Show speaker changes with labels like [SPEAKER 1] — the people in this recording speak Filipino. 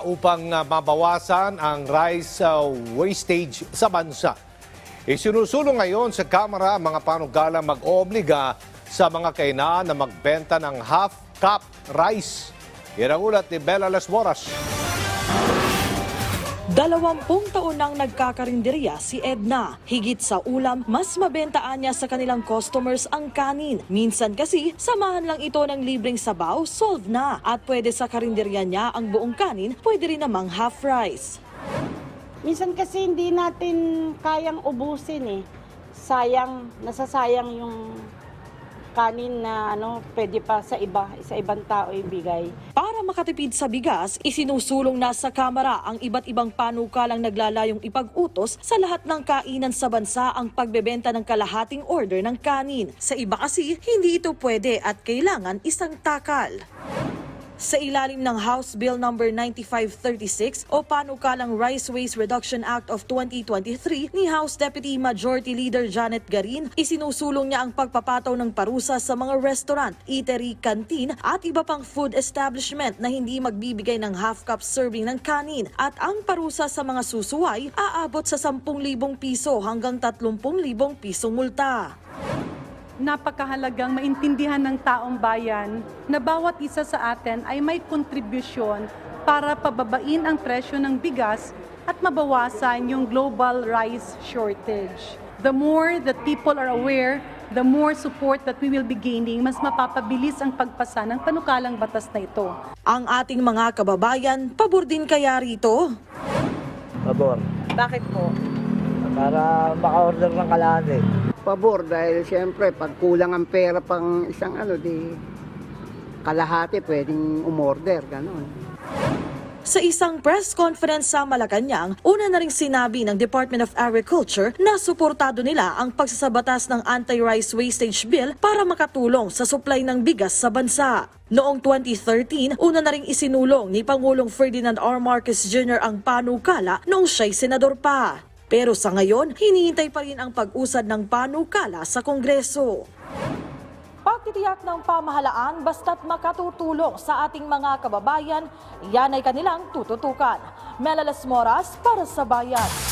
[SPEAKER 1] upang uh, mabawasan ang rice uh, wastage sa bansa. Isinusulong ngayon sa Kamara ang mga panugala mag-obliga sa mga kainan na magbenta ng half-cup rice. Yan ang ulat ni Bella Las Moras.
[SPEAKER 2] Dalawampung taon nang nagkakarinderya si Edna. Higit sa ulam, mas mabentaan niya sa kanilang customers ang kanin. Minsan kasi, samahan lang ito ng libreng sabaw, solve na. At pwede sa karinderya niya ang buong kanin, pwede rin namang half rice.
[SPEAKER 3] Minsan kasi hindi natin kayang ubusin eh. Sayang, nasasayang yung kanin na ano, pwede pa sa iba, sa ibang tao ibigay.
[SPEAKER 2] Para makatipid sa bigas, isinusulong na sa Kamara ang iba't ibang panukalang naglalayong ipag-utos sa lahat ng kainan sa bansa ang pagbebenta ng kalahating order ng kanin. Sa iba kasi, hindi ito pwede at kailangan isang takal. Sa ilalim ng House Bill No. 9536 o Panukalang Rice Waste Reduction Act of 2023 ni House Deputy Majority Leader Janet Garin, isinusulong niya ang pagpapataw ng parusa sa mga restaurant, eatery, canteen at iba pang food establishment na hindi magbibigay ng half-cup serving ng kanin at ang parusa sa mga susuway aabot sa 10,000 piso hanggang 30,000 pisong multa.
[SPEAKER 4] Napakahalagang maintindihan ng taong bayan na bawat isa sa atin ay may kontribusyon para pababain ang presyo ng bigas at mabawasan yung global rice shortage. The more that people are aware, the more support that we will be gaining, mas mapapabilis ang pagpasa ng panukalang batas na ito.
[SPEAKER 2] Ang ating mga kababayan, pabor din kaya rito?
[SPEAKER 5] Pabor.
[SPEAKER 3] Bakit po?
[SPEAKER 5] Para maka-order ng kalahati.
[SPEAKER 6] Pabor dahil siyempre pag kulang ang pera pang isang ano di kalahati pwedeng umorder ganon.
[SPEAKER 2] Sa isang press conference sa Malacanang, una na ring sinabi ng Department of Agriculture na suportado nila ang pagsasabatas ng Anti-Rice Wastage Bill para makatulong sa supply ng bigas sa bansa. Noong 2013, una na ring isinulong ni Pangulong Ferdinand R. Marcos Jr. ang panukala noong siya'y senador pa. Pero sa ngayon, hinihintay pa rin ang pag-usad ng panukala sa Kongreso. Pagtitiyak ng pamahalaan basta't makatutulong sa ating mga kababayan, yan ay kanilang tututukan. Melalas Moras para sa Bayan.